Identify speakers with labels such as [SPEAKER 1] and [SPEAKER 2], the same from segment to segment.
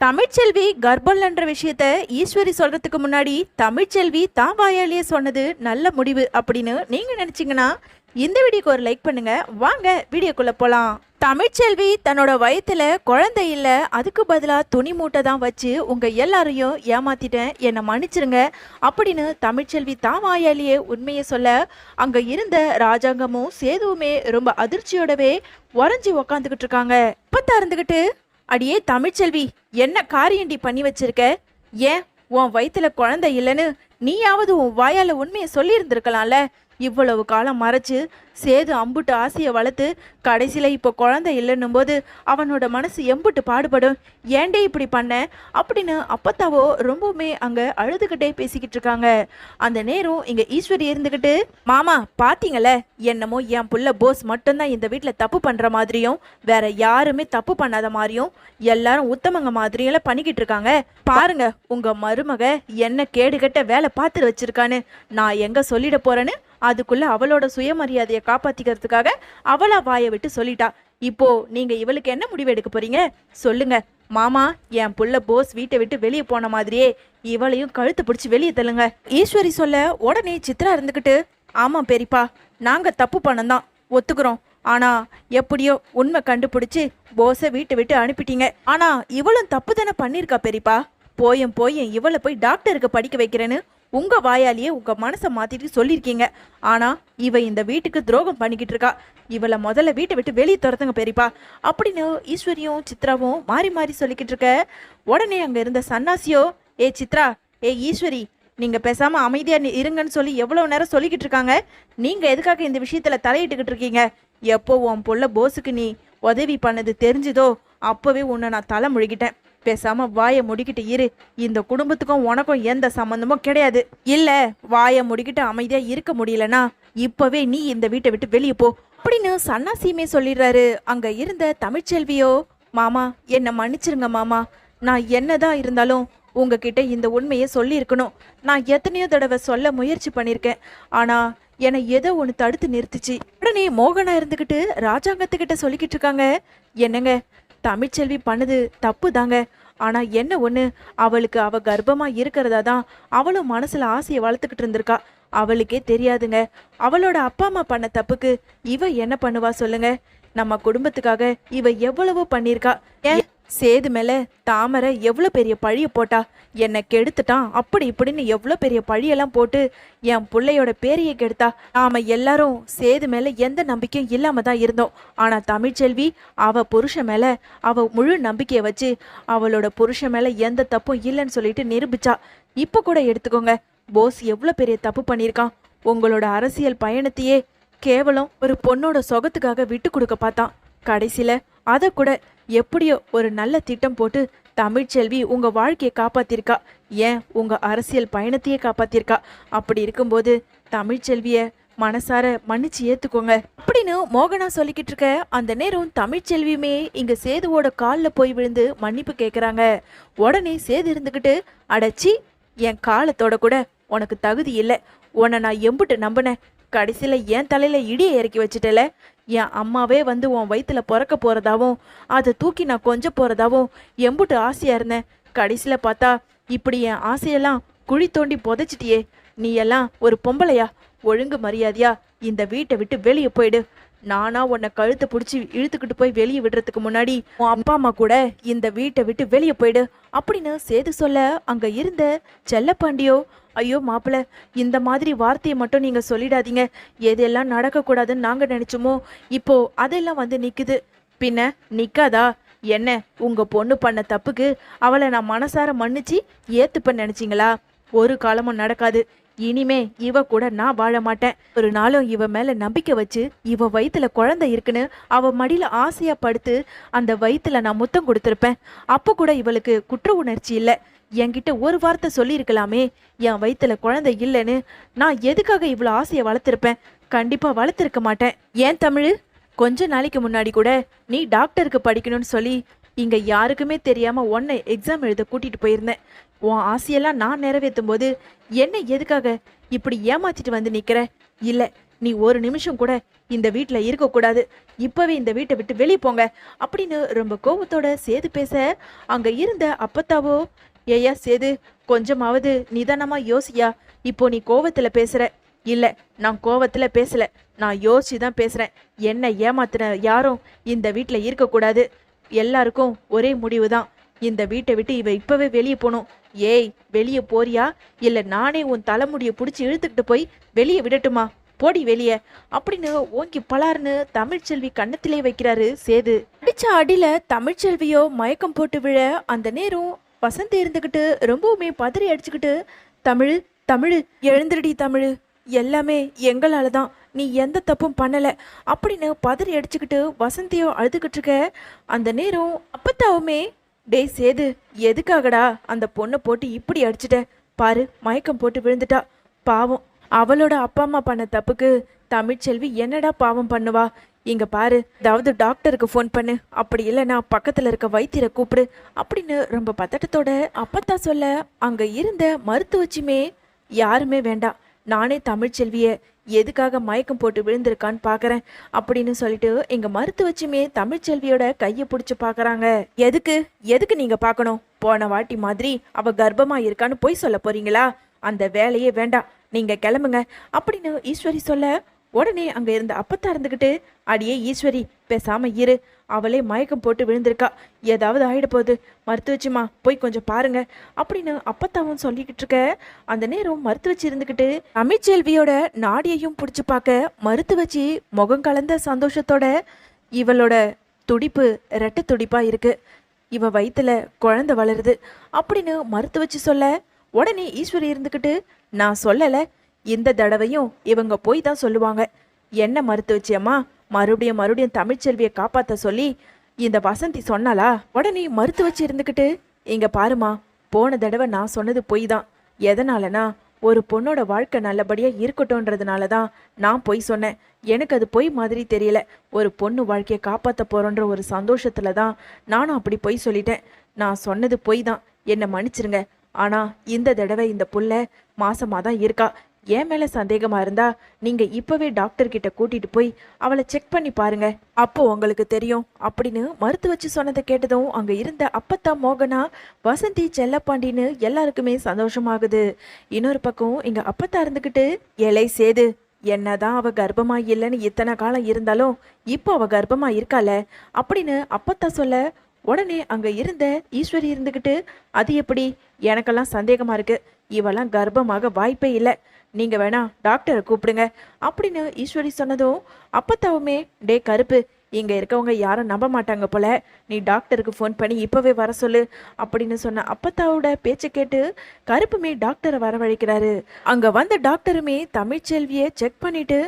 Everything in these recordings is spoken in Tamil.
[SPEAKER 1] தமிழ்ச்செல்வி கர்ப்பம்ன்ற விஷயத்த ஈஸ்வரி சொல்றதுக்கு முன்னாடி தமிழ்ச்செல்வி தான் வாயாலேயே சொன்னது நல்ல முடிவு அப்படின்னு நீங்க நினைச்சீங்கன்னா இந்த வீடியோக்கு ஒரு லைக் பண்ணுங்க. வாங்க வீடியோக்குள்ள போலாம். தமிழ்ச்செல்வி தன்னோட வயித்துல குழந்தை இல்ல அதுக்கு பதிலா துணி மூட்டை தான் வச்சு உங்க எல்லாரையும் ஏமாத்திட்டேன். என்னை மன்னிச்சிருங்க அப்படின்னு தமிழ்ச்செல்வி தான் வாயாலேயே உண்மையை சொல்ல அங்க இருந்த ராஜாங்கமும் சேதுவுமே ரொம்ப அதிர்ச்சியோடவே உறைஞ்சி உக்காந்துக்கிட்டு இருக்காங்க. இப்ப இருந்துகிட்டு அடியே தமிழ்ச்செல்வி என்ன காரியண்டி பண்ணி வச்சிருக்க? ஏன் உன் வயிற்றுல குழந்தை இல்லைன்னு நீயாவது உன் வாயால உண்மையை சொல்லியிருந்திருக்கலாம்ல? இவ்வளவு காலம் மறைச்சு சேது அம்புட்டு ஆசையை வளர்த்து கடைசியில் இப்போ குழந்தை இல்லைன்னும் போது அவனோட மனசு எம்புட்டு பாடுபடும். ஏண்டே இப்படி பண்ண? அப்படின்னு அப்பத்தாவோ ரொம்பவுமே அங்கே அழுதுகிட்டே பேசிக்கிட்டு இருக்காங்க. அந்த நேரம் இங்கே ஈஸ்வரி இருந்துக்கிட்டு மாமா பார்த்தீங்கள என்னமோ என் புள்ள போஸ் மட்டும்தான் இந்த வீட்டில் தப்பு பண்ணுற மாதிரியும் வேற யாருமே தப்பு பண்ணாத மாதிரியும் எல்லாரும் உத்தமங்க மாதிரியெல்லாம் பண்ணிக்கிட்டு இருக்காங்க. பாருங்க உங்கள் மருமக என்ன கேடுகட்ட வேலை பார்த்துட்டு வச்சிருக்கான்னு. நான் எங்கே சொல்லிட போகிறேன்னு அதுக்குள்ள அவளோட சுயமரியாதையை காப்பாத்திக்கிறதுக்காக அவளா வாயை விட்டு சொல்லிட்டா. இப்போ நீங்க இவளுக்கு என்ன முடிவு எடுக்க போறீங்க? சொல்லுங்க. மாமா என் புள்ள போஸ் வீட்டை விட்டு வெளியே போன மாதிரியே இவளையும் கழுத்து பிடிச்சி வெளியே தள்ளுங்க. ஈஸ்வரி சொல்ல உடனே சித்ரா இருந்துக்கிட்டு ஆமா பெரியப்பா நாங்க தப்பு பண்ணந்தான் ஒத்துக்கிறோம். ஆனா எப்படியோ உண்மை கண்டுபிடிச்சு போஸை வீட்டை விட்டு அனுப்பிட்டீங்க. ஆனா இவளும் தப்பு தானே பண்ணிருக்கா பெரியப்பா? போயும் போயும் இவளை போய் டாக்டருக்கு படிக்க வைக்கிறேன்னு உங்க வாயாலேயே உங்க மனசை மாத்திட்டு சொல்லியிருக்கீங்க. ஆனா இவ இந்த வீட்டுக்கு துரோகம் பண்ணிக்கிட்டு இருக்கா. இவளை முதல்ல வீட்டை விட்டு வெளியே துரத்துங்க பெரியப்பா. அப்படின்னு ஈஸ்வரியும் சித்ராவும் மாறி மாறி சொல்லிக்கிட்டு இருக்க. உடனே அங்க இருந்த சன்னாசியோ ஏ சித்ரா ஏ ஈஸ்வரி நீங்க பேசாம அமைதியா இருங்கன்னு சொல்லி எவ்வளவு நேரம் சொல்லிக்கிட்டு இருக்காங்க? நீங்க எதுக்காக இந்த விஷயத்துல தலையிட்டுக்கிட்டு இருக்கீங்க? எப்போ உன் பொல்ல போஸுக்கு நீ உதவி பண்ணது தெரிஞ்சுதோ அப்பவே உன்னை நான் தலை முழுகிட்டேன். பேசாம வாயை முடிக்கிட்டு இரு. இந்த குடும்பத்துக்கும் உனக்கும் எந்த சம்மந்தமும் கிடையாது. இல்ல வாயை முடிக்கிட்டு அமைதியா இருக்க முடியலனா இப்பவே நீ இந்த வீட்டை விட்டு வெளியே போ. அப்படின்னு சன்னாசியுமே சொல்லிடுறாரு. அங்க இருந்த தமிழ்ச்செல்வியோ மாமா என்னை மன்னிச்சிருங்க மாமா. நான் என்னதான் இருந்தாலும் உங்ககிட்ட இந்த உண்மையை சொல்லியிருக்கணும். நான் எத்தனையோ தடவை சொல்ல முயற்சி பண்ணியிருக்கேன். ஆனா என்னை ஏதோ ஒன்று தடுத்து நிறுத்துச்சு. உடனே மோகனா இருந்துக்கிட்டு ராஜாங்கத்துக்கிட்ட சொல்லிக்கிட்டு இருக்காங்க. என்னங்க தமிழ்ச்செல்வி பண்ணது தப்பு தாங்க ஆனால் என்ன ஒன்று அவளுக்கு அவள் கர்ப்பமாக இருக்கிறதா தான் அவளும் மனசில் ஆசையை வளர்த்துக்கிட்டு இருந்திருக்கா. அவளுக்கே தெரியாதுங்க. அவளோட அப்பா அம்மா பண்ண தப்புக்கு இவ என்ன பண்ணுவா சொல்லுங்க. நம்ம குடும்பத்துக்காக இவ எவ்வளவோ பண்ணியிருக்கா. ஏன் சேது மேலே தாமரை எவ்வளோ பெரிய பழியை போட்டா? என்னை கெடுத்துட்டான். அப்படி இப்படின்னு எவ்வளோ பெரிய பழியெல்லாம் போட்டு என் பிள்ளையோட பேரையை கெடுத்தா? நாம் எல்லாரும் சேது மேலே எந்த நம்பிக்கையும் இல்லாமல் தான் இருந்தோம். ஆனால் தமிழ்ச்செல்வி அவள் புருஷன் மேலே அவள் முழு நம்பிக்கையை வச்சு அவளோட புருஷன் மேலே எந்த தப்பும் இல்லைன்னு சொல்லிட்டு நிரூபிச்சா. இப்போ கூட எடுத்துக்கோங்க. போஸ் எவ்வளோ பெரிய தப்பு பண்ணியிருக்கான். உங்களோட அரசியல் பயணத்தையே கேவலம் ஒரு பொண்ணோட சொகத்துக்காக விட்டு கொடுக்க பார்த்தான். கடைசியில் அதை கூட எப்படியோ ஒரு நல்ல திட்டம் போட்டு தமிழ்ச்செல்வி உங்கள் வாழ்க்கையை காப்பாத்திருக்கா. ஏன்? உங்கள் அரசியல் பயணத்தையே காப்பாத்திருக்கா. அப்படி இருக்கும்போது தமிழ்ச்செல்விய மனசார மன்னிச்சு ஏத்துக்கோங்க. அப்படின்னு மோகனா சொல்லிக்கிட்டு இருக்க அந்த நேரம் தமிழ்ச்செல்வியுமே இங்க சேதுவோட காலில் போய் விழுந்து மன்னிப்பு கேட்குறாங்க உடனே சேது இருந்துக்கிட்டு அடைச்சி என் காலத்தோட கூட உனக்கு தகுதி இல்லை. உன்னை நான் எம்புட்டு நம்பினேன். கடைசியில் என் தலையில் இடியை இறக்கி வச்சுட்டல. என் அம்மாவே வந்து உன் வயிற்றுல பிறக்க போகிறதாவும் அதை தூக்கி நான் கொஞ்ச போகிறதாவும் எம்புட்டு ஆசையாக இருந்தேன். கடைசியில் பார்த்தா இப்படி என் ஆசையெல்லாம் குழி தோண்டி புதைச்சிட்டியே. நீ எல்லாம் ஒரு பொம்பளையா? ஒழுங்கு மரியாதையா? இந்த வீட்டை விட்டு வெளியே போயிடு. நானா உன்னை கழுத்தை பிடிச்சி இழுத்துக்கிட்டு போய் வெளியே விடுறதுக்கு முன்னாடி உன் அப்பா அம்மா கூட இந்த வீட்டை விட்டு வெளியே போயிடு. அப்படின்னு சேது சொல்ல அங்க இருந்த செல்லப்பாண்டியோ ஐயோ மாப்பிள்ள இந்த மாதிரி வார்த்தையை மட்டும் நீங்க சொல்லிடாதீங்க. எதெல்லாம் நடக்கக்கூடாதுன்னு நாங்க நினைச்சோமோ இப்போ அதெல்லாம் வந்து நிக்குது. பின்ன நிக்காதா? என்ன உங்க பொண்ணு பண்ண தப்புக்கு அவளை நான் மனசார மன்னிச்சு ஏற்றுப்பேன் நினச்சிங்களா? ஒரு காலமும் நடக்காது. இனிமே இவ கூட நான் வாழ மாட்டேன். ஒரு நாளும் இவ மேல நம்பிக்கை வச்சு இவ வயித்துல குழந்தை இருக்குன்னு அவ மடியில ஆசையா படுத்து அந்த வயித்துல நான் முத்தம் கொடுத்துருப்பேன். அப்ப கூட இவளுக்கு குற்ற உணர்ச்சி இல்லை. என்கிட்ட ஒரு வார்த்தை சொல்லியிருக்கலாமே. என் வயிற்றுல குழந்தை இல்லைன்னு நான் எதுக்காக இவ்வளோ ஆசையை வளர்த்துருப்பேன்? கண்டிப்பாக வளர்த்துருக்க மாட்டேன். ஏன் தமிழ்? கொஞ்ச நாளைக்கு முன்னாடி கூட நீ டாக்டருக்கு படிக்கணும்னு சொல்லி இங்கே யாருக்குமே தெரியாமல் உன்னை எக்ஸாம் எழுத கூட்டிகிட்டு போயிருந்தேன். உன் ஆசையெல்லாம் நான் நிறைவேற்றும் போது என்ன எதுக்காக இப்படி ஏமாத்திட்டு வந்து நிற்கிற இல்லை நீ ஒரு நிமிஷம் கூட இந்த வீட்டில் இருக்கக்கூடாது. இப்போவே இந்த வீட்டை விட்டு வெளியே போங்க அப்படின்னு ரொம்ப கோபத்தோட சேது பேச அங்கே இருந்த அப்பத்தாவோ ஏயா சேது கொஞ்சமாவது நிதானமா யோசியா. இப்போ நீ கோவத்துல பேசுற. இல்ல நான் கோவத்துல பேசல. நான் யோசிச்சு தான் பேசுறேன். என்ன ஏமாத்துன யாரும் இந்த வீட்டில் இருக்கக்கூடாது. எல்லாருக்கும் ஒரே முடிவு தான் இந்த வீட்டை விட்டு இவ இப்பவே வெளியே போகணும். ஏய் வெளியே போறியா? இல்ல நானே உன் தலைமுடியை பிடிச்சி இழுத்துக்கிட்டு போய் வெளியே விடட்டுமா? போடி வெளியே. அப்படின்னு ஓங்கி பலார்னு தமிழ்ச்செல்வி கன்னத்திலே வைக்கிறாரு சேது. அடிச்ச அடியில தமிழ்ச்செல்வியோ மயக்கம் போட்டு விழ அந்த நேரம் வசந்தி இருந்துக்கிட்டு ரொம்பவுமே பதறி அடிச்சுக்கிட்டு தமிழ் தமிழ் எழுந்திருடி தமிழ் எல்லாமே எங்களால் தான் நீ எந்த தப்பும் பண்ணலை அப்படின்னு பதறி அடிச்சுக்கிட்டு வசந்தியோ அழுதுகிட்டு இருக்க அந்த நேரம் அப்பத்தாவுமே டேய் சேது எதுக்காகடா அந்த பொண்ணை போட்டு இப்படி அடிச்சிட்ட? பாரு மயக்கம் போட்டு விழுந்துட்டா பாவம். அவளோட அப்பா அம்மா பண்ண தப்புக்கு தமிழ்ச்செல்வி என்னடா பாவம் பண்ணுவா? இங்க பாரு ஏதாவது டாக்டருக்கு ஃபோன் பண்ணு. அப்படி இல்லைன்னா பக்கத்துல இருக்க வைத்தியரை கூப்பிடு. அப்படின்னு ரொம்ப பதட்டத்தோட அப்பத்தா சொல்ல அங்க இருந்த மருத்துவச்சியுமே யாருமே வேண்டாம். நானே தமிழ்ச்செல்விய எதுக்காக மயக்கம் போட்டு விழுந்திருக்கான்னு பார்க்குறேன் அப்படின்னு சொல்லிட்டு எங்க மருத்துவச்சியுமே தமிழ்ச்செல்வியோட கையை பிடிச்சு பார்க்குறாங்க எதுக்கு? எதுக்கு நீங்க பார்க்கணும் போன வாட்டி மாதிரி அவ கர்ப்பமா இருக்கான்னு போய் சொல்ல போறீங்களா? அந்த வேலையே வேண்டாம். நீங்க கிளம்புங்க. அப்படின்னு ஈஸ்வரி சொல்ல உடனே அங்க இருந்த அப்பத்தா இருந்துகிட்டு அடியே ஈஸ்வரி பேசாம இரு. அவளே மயக்கம் போட்டு விழுந்திருக்கா. ஏதாவது ஆயிட போகுது. மருத்துவச்சிமா போய் கொஞ்சம் பாருங்க. அப்படின்னு அப்பத்தாவும் சொல்லிக்கிட்டு இருக்க அந்த நேரம் மருத்துவச்சி இருந்துகிட்டு அமிச்செல்வியோட நாடியையும் பிடிச்சி பார்க்க மருத்துவச்சி முகம் கலந்த சந்தோஷத்தோட இவளோட துடிப்பு ரெட்டை துடிப்பா இருக்கு. இவ வயித்துல குழந்தை வளருது. அப்படின்னு மருத்துவச்சி சொல்ல உடனே ஈஸ்வரி இருந்துக்கிட்டு நான் சொல்லலை. இந்த தடவையும் இவங்க போய் தான் சொல்லுவாங்க. என்ன மருத்துவச்சியம்மா மறுபடியும் மறுபடியும் தமிழ்ச்செல்வியை காப்பாற்ற சொல்லி இந்த வசந்தி சொன்னாலா உடனே மருத்துவச்சி இருந்துக்கிட்டு இங்கே பாருமா போன தடவை நான் சொன்னது பொய் தான். எதனாலனா ஒரு பொண்ணோட வாழ்க்கை நல்லபடியா இருக்கட்டும்ன்றதுனால தான் நான் பொய் சொன்னேன். எனக்கு அது பொய் மாதிரி தெரியல. ஒரு பொண்ணு வாழ்க்கையை காப்பாற்ற போறோன்ற ஒரு சந்தோஷத்துல தான் நானும் அப்படி பொய் சொல்லிட்டேன். நான் சொன்னது பொய் தான். என்னை மன்னிச்சிருங்க. ஆனா இந்த தடவை இந்த புள்ள மாசமா தான் இருக்கா. என் மேலே சந்தேகமாக இருந்தா நீங்கள் இப்போவே டாக்டர்கிட்ட கூட்டிகிட்டு கூட்டிட்டு போய் அவளை செக் பண்ணி பாருங்க. அப்போ உங்களுக்கு தெரியும். அப்படின்னு மருத்துவச்சு சொன்னதை கேட்டதும் அங்கே இருந்த அப்பத்தா மோகனா வசந்தி செல்லப்பாண்டின்னு எல்லாருக்குமே சந்தோஷமாகுது. இன்னொரு பக்கம் இங்கே அப்பத்தா இருந்துக்கிட்டு இலை சேது என்னதான் அவ கர்ப்பமா இல்லைன்னு இத்தனை காலம் இருந்தாலும் இப்போ அவ கர்ப்பமா இருக்காள அப்படின்னு அப்பத்தா சொல்ல உடனே அங்க இருந்த ஈஸ்வரி இருந்துகிட்டு அது எப்படி? எனக்கெல்லாம் சந்தேகமா இருக்கு. இவெல்லாம் கர்ப்பமாக வாய்ப்பே இல்லை. நீங்க வேணா டாக்டரை கூப்பிடுங்க. அப்படின்னு ஈஸ்வரி சொன்னதும் அப்பத்தாவுமே டே கருப்பு இங்க இருக்கவங்க யாரும் நம்ப மாட்டாங்க போல. நீ டாக்டருக்கு ஃபோன் பண்ணி இப்பவே வர சொல்லு. அப்படின்னு சொன்ன அப்பத்தாவோட பேச்சை கேட்டு கருப்புமே டாக்டரை வரவழைக்கிறாரு. அங்க வந்த டாக்டருமே தமிழ்ச்செல்வியை செக் பண்ணிட்டு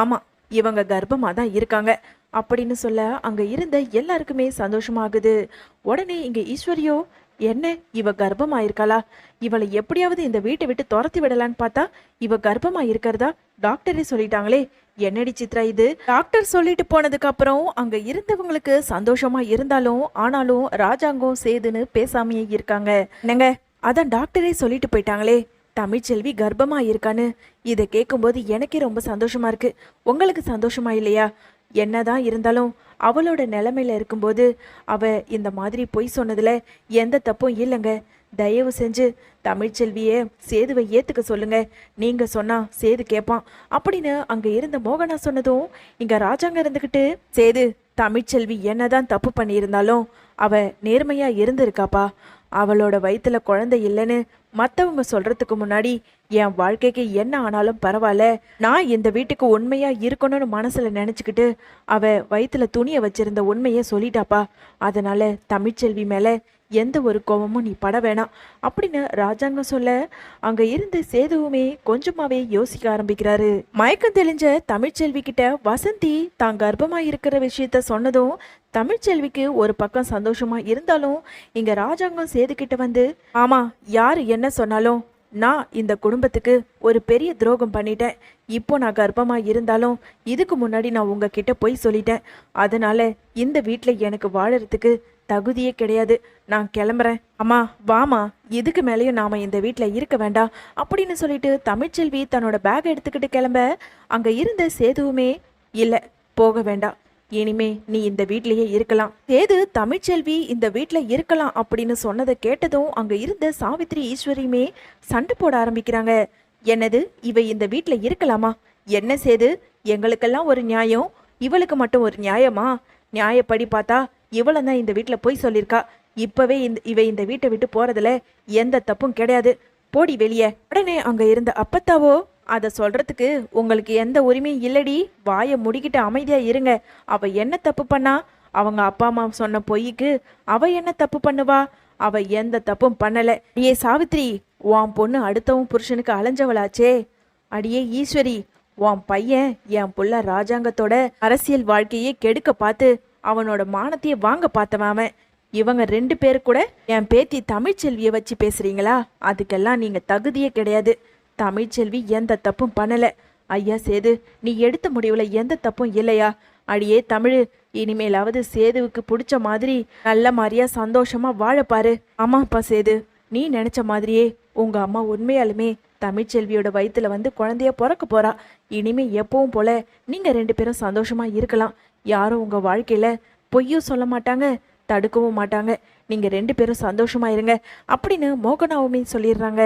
[SPEAKER 1] ஆமா இவங்க கர்ப்பமாக தான் இருக்காங்க. அப்படின்னு சொல்ல அங்க இருந்த எல்லாருக்குமே சந்தோஷமாகுது. உடனே இங்க ஈஸ்வரியோ என்ன? இவ கர்ப்பமாயிருக்காளா? இவளை எப்படியாவது இந்த வீட்டை விட்டு துரத்தி விடலான்னு பார்த்தா இவ கர்ப்பமா இருக்கிறதா டாக்டரே சொல்லிட்டாங்களே. என்னடி சித்ரா இது? டாக்டர் சொல்லிட்டு போனதுக்கு அப்புறம் அங்க இருந்தவங்களுக்கு சந்தோஷமா இருந்தாலும் ஆனாலும் ராஜாங்கம் சேதுன்னு பேசாமையே இருக்காங்க. என்னங்க? அதான் டாக்டரே சொல்லிட்டு போயிட்டாங்களே. தமிழ்ச்செல்வி கர்ப்பமா இருக்கான்னு இதை கேட்கும்போது எனக்கே ரொம்ப சந்தோஷமா இருக்கு. உங்களுக்கு சந்தோஷமா இல்லையா? என்னதான் இருந்தாலும் அவளோட நிலமையில இருக்கும்போது அவ இந்த மாதிரி பொய் சொன்னதுல எந்த தப்பும் இல்லைங்க. தயவு செஞ்சு தமிழ்ச்செல்வியே சேதுவை ஏத்துக்க சொல்லுங்க. நீங்க சொன்னா சேது கேட்பான் அப்படின்னு அங்க இருந்த மோகனா சொன்னதும் இங்க ராஜாங்க இருந்துகிட்டு சேது தமிழ்ச்செல்வி என்னதான் தப்பு பண்ணியிருந்தாலும் அவ நேர்மையா இருந்திருக்காப்பா. அவளோட வயிற்றுல குழந்தை இல்லைன்னு மற்றவங்க சொல்றதுக்கு முன்னாடி என் வாழ்க்கைக்கு என்ன ஆனாலும் பரவாயில்ல. நான் இந்த வீட்டுக்கு உண்மையா இருக்கணும்னு மனசுல நினைச்சுக்கிட்டு அவ வயிற்றுல துணியை வச்சிருந்த உண்மையை சொல்லிட்டாப்பா. அதனால தமிழ்ச்செல்வி மேல எந்த ஒரு கோபமும் நீ பட வேணாம். அப்படின்னு ராஜாங்கம் சொல்ல அங்க இருந்து சேதுவுமே கொஞ்சமாவே யோசிக்க ஆரம்பிக்கிறாரு. மயக்கம் தெளிஞ்ச தமிழ்ச்செல்வி கிட்ட வசந்தி தான் கர்ப்பமா இருக்கிற விஷயத்த சொன்னதும் தமிழ்ச்செல்விக்கு ஒரு பக்கம் சந்தோஷமா இருந்தாலும் இங்க ராஜாங்கம் சேது கிட்ட வந்து ஆமா யாரு என்ன சொன்னாலும் நான் இந்த குடும்பத்துக்கு ஒரு பெரிய துரோகம் பண்ணிட்டேன். இப்போ நான் கர்ப்பமாக இருந்தாலும் இதுக்கு முன்னாடி நான் உங்ககிட்ட போய் சொல்லிட்டேன். அதனால இந்த வீட்டில் எனக்கு வாழறதுக்கு தகுதியே கிடையாது. நான் கிளம்புறேன். அம்மா வாமா இதுக்கு மேலேயும் நாம இந்த வீட்டில் இருக்க வேண்டாம். அப்படின்னு சொல்லிட்டு தமிழ்ச்செல்வி தன்னோட பேக் எடுத்துக்கிட்டு கிளம்ப. அங்கே இருந்த சேதுவுமே இல்லை போக வேண்டாம். இனிமே நீ இந்த வீட்லயே இருக்கலாம். சேது தமிழ்ச்செல்வி இந்த வீட்டில் இருக்கலாம் அப்படின்னு சொன்னதை கேட்டதும் அங்க இருந்த சாவித்ரி ஈஸ்வரியுமே சண்டை போட ஆரம்பிக்கிறாங்க. என்னது இவ இந்த வீட்டில் இருக்கலாமா? என்ன சேது எங்களுக்கெல்லாம் ஒரு நியாயம்? இவளுக்கு மட்டும் ஒரு நியாயமா? நியாயப்படி பார்த்தா இவளும் தான் இந்த வீட்டில் போய் சொல்லியிருக்கா இப்பவே இந்த இவ இந்த வீட்டை விட்டு போறதுல எந்த தப்பும் கிடையாது. போடி வெளியே. உடனே அங்க இருந்த அப்பத்தாவோ அதை சொல்கிறதுக்கு உங்களுக்கு எந்த உரிமையும் இல்லடி. வாயை முடிக்கிட்டு அமைதியாக இருங்க. அவள் என்ன தப்பு பண்ணா? அவங்க அப்பா அம்மா சொன்ன பொய்க்கு அவள் என்ன தப்பு பண்ணுவா? அவள் எந்த தப்பும் பண்ணலை. ஏ சாவித்ரி உன் பொண்ணு அடுத்தவன் புருஷனுக்கு அலைஞ்சவளாச்சே. அடியே ஈஸ்வரி உன் பையன் என் புள்ள ராஜாங்கத்தோட அரசியல் வாழ்க்கையே கெடுக்க பார்த்து அவனோட மானத்தையே வாங்க பார்த்தவன் அவன். இவங்க ரெண்டு பேர் கூட என் பேத்தி தமிழ்ச்செல்வியை வச்சு பேசுறீங்களா? அதுக்கெல்லாம் நீங்க தகுதியே கிடையாது. தமிழ்ச்செல்வி எந்த தப்பும் பண்ணலை. ஐயா சேது நீ எடுத்த முடிவில் எந்த தப்பும் இல்லையா? அடியே தமிழ் இனிமேலாவது சேதுவுக்கு பிடிச்ச மாதிரி நல்ல மாதிரியா சந்தோஷமா வாழப்பாரு ஆமாப்பா சேது நீ நினைச்ச மாதிரியே உங்க அம்மா உண்மையாலுமே தமிழ்ச்செல்வியோட வயிற்றுல வந்து குழந்தைய பிறக்க போறா. இனிமே எப்பவும் போல நீங்க ரெண்டு பேரும் சந்தோஷமா இருக்கலாம். யாரும் உங்க வாழ்க்கையில பொய்யும் சொல்ல மாட்டாங்க தடுக்கவும் மாட்டாங்க. நீங்க ரெண்டு பேரும் சந்தோஷமா இருங்க. அப்படின்னு மோகனாவுமே சொல்லிடுறாங்க.